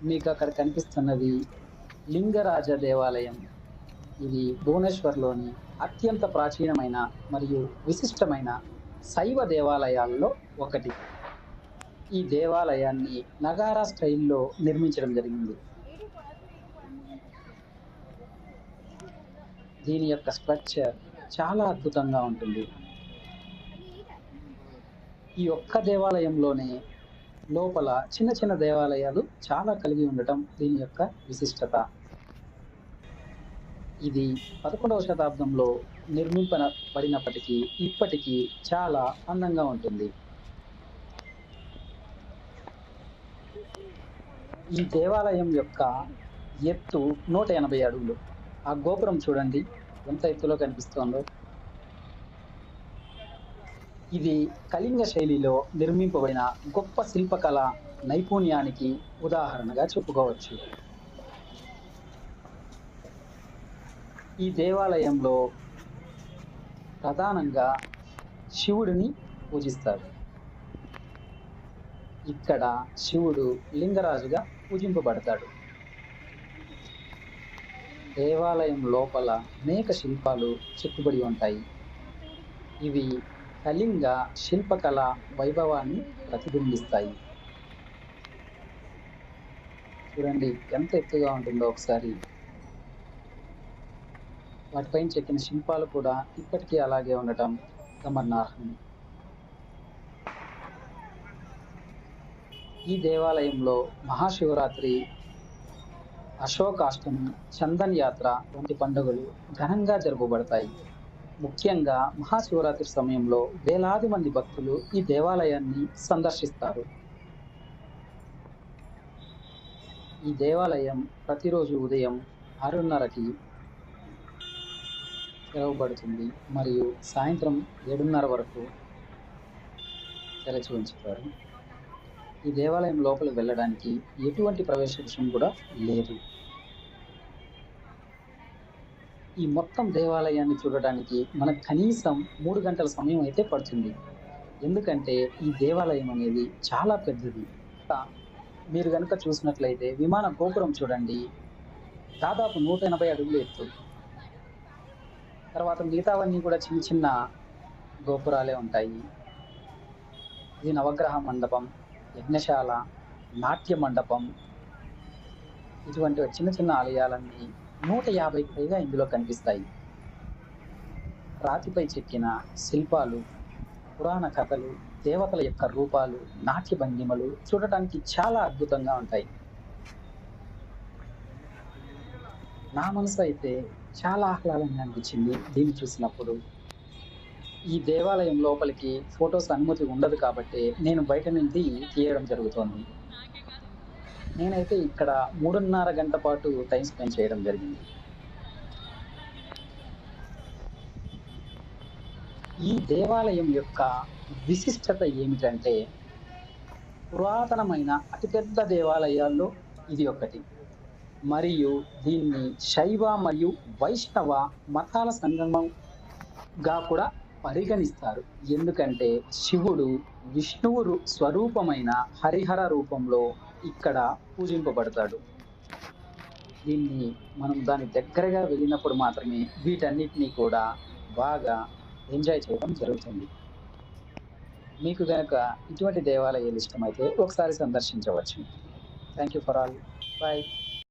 మీకు అక్కడ కనిపిస్తున్నది లింగరాజ దేవాలయం. ఇది భువనేశ్వర్లోని అత్యంత ప్రాచీనమైన మరియు విశిష్టమైన శైవ దేవాలయాల్లో ఒకటి. ఈ దేవాలయాన్ని నగారా స్టైల్లో నిర్మించడం జరిగింది. దీని యొక్క స్ట్రక్చర్ చాలా అద్భుతంగా ఉంటుంది. ఈ ఒక్క దేవాలయంలోనే లోపల చిన్న చిన్న దేవాలయాలు చాలా కలిగి ఉండటం దీని యొక్క విశిష్టత. ఇది పదకొండవ శతాబ్దంలో నిర్మింపబడినప్పటికీ ఇప్పటికీ చాలా అందంగా ఉంటుంది. ఈ దేవాలయం యొక్క ఎత్తు నూట ఎనభై అడుగులు. ఆ గోపురం చూడండి. ఎంత ఎత్తులో కనిపిస్తోందో. ఇది కళింగ శైలిలో నిర్మింపబడిన గొప్ప శిల్పకళ నైపుణ్యానికి ఉదాహరణగా చెప్పుకోవచ్చు. ఈ దేవాలయంలో ప్రధానంగా శివుడిని పూజిస్తారు. ఇక్కడ శివుడు లింగరాజుగా పూజింపబడతాడు. దేవాలయం లోపల అనేక శిల్పాలు చెక్కుబడి ఉంటాయి. ఇవి కళింగ శిల్పకళ వైభవాన్ని ప్రతిబింబిస్తాయి. చూడండి ఎంత ఎత్తుగా ఉంటుందో ఒకసారి. వాటిపైన చెక్కిన శిల్పాలు కూడా ఇప్పటికీ అలాగే ఉండటం గమనార్హం. ఈ దేవాలయంలో మహాశివరాత్రి అశోకాష్టమి చందన్ యాత్ర వంటి పండుగలు ఘనంగా జరుపబడతాయి. ముఖ్యంగా మహాశివరాత్రి సమయంలో వేలాది మంది భక్తులు ఈ దేవాలయాన్ని సందర్శిస్తారు. ఈ దేవాలయం ప్రతిరోజు ఉదయం ఆరున్నరకి తెరవబడుతుంది మరియు సాయంత్రం ఏడున్నర వరకు తెరచి ఉంచుతారు. ఈ దేవాలయం లోపలికి వెళ్ళడానికి ఎటువంటి ప్రవేశ రుసుము కూడా లేదు. ఈ మొత్తం దేవాలయాన్ని చూడడానికి మనకు కనీసం మూడు గంటల సమయం అయితే పడుతుంది. ఎందుకంటే ఈ దేవాలయం అనేది చాలా పెద్దది. మీరు కనుక చూసినట్లయితే విమాన గోపురం చూడండి. దాదాపు నూట ఎనభై అడుగులు ఎత్తు. తర్వాత మిగతావన్నీ కూడా చిన్న చిన్న గోపురాలే ఉంటాయి. ఇది నవగ్రహ మండపం యజ్ఞశాల నాట్య మండపం. ఇటువంటి చిన్న చిన్న ఆలయాలన్నీ నూట యాభైకి పైగా ఇందులో కనిపిస్తాయి. రాతిపై చెక్కిన శిల్పాలు పురాణ కథలు దేవతల యొక్క రూపాలు నాట్య భంగిమలు చూడటానికి చాలా అద్భుతంగా ఉంటాయి. నా మనసు అయితే చాలా ఆహ్లాదంగా అనిపించింది దీన్ని చూసినప్పుడు. ఈ దేవాలయం లోపలికి ఫొటోస్ అనుమతి ఉండదు కాబట్టి నేను బయట నుండి తీయడం జరుగుతోంది. నేనైతే ఇక్కడ మూడున్నర గంట పాటు టైం స్పెండ్ చేయడం జరిగింది. ఈ దేవాలయం యొక్క విశిష్టత ఏమిటంటే పురాతనమైన అతిపెద్ద దేవాలయాల్లో ఇది ఒకటి. మరియు దీన్ని శైవ మరియు వైష్ణవ మతాల సంగమంగా కూడా పరిగణిస్తారు. ఎందుకంటే శివుడు విష్ణువు స్వరూపమైన హరిహర రూపంలో ఇక్కడ పూజింపబడతాడు. దీన్ని మనం దాని దగ్గరగా వెళ్ళినప్పుడు మాత్రమే వీటన్నిటినీ కూడా బాగా ఎంజాయ్ చేయడం జరుగుతుంది. మీకు కనుక ఇటువంటి దేవాలయాలు ఇష్టమైతే ఒకసారి సందర్శించవచ్చు. Thank you for all bye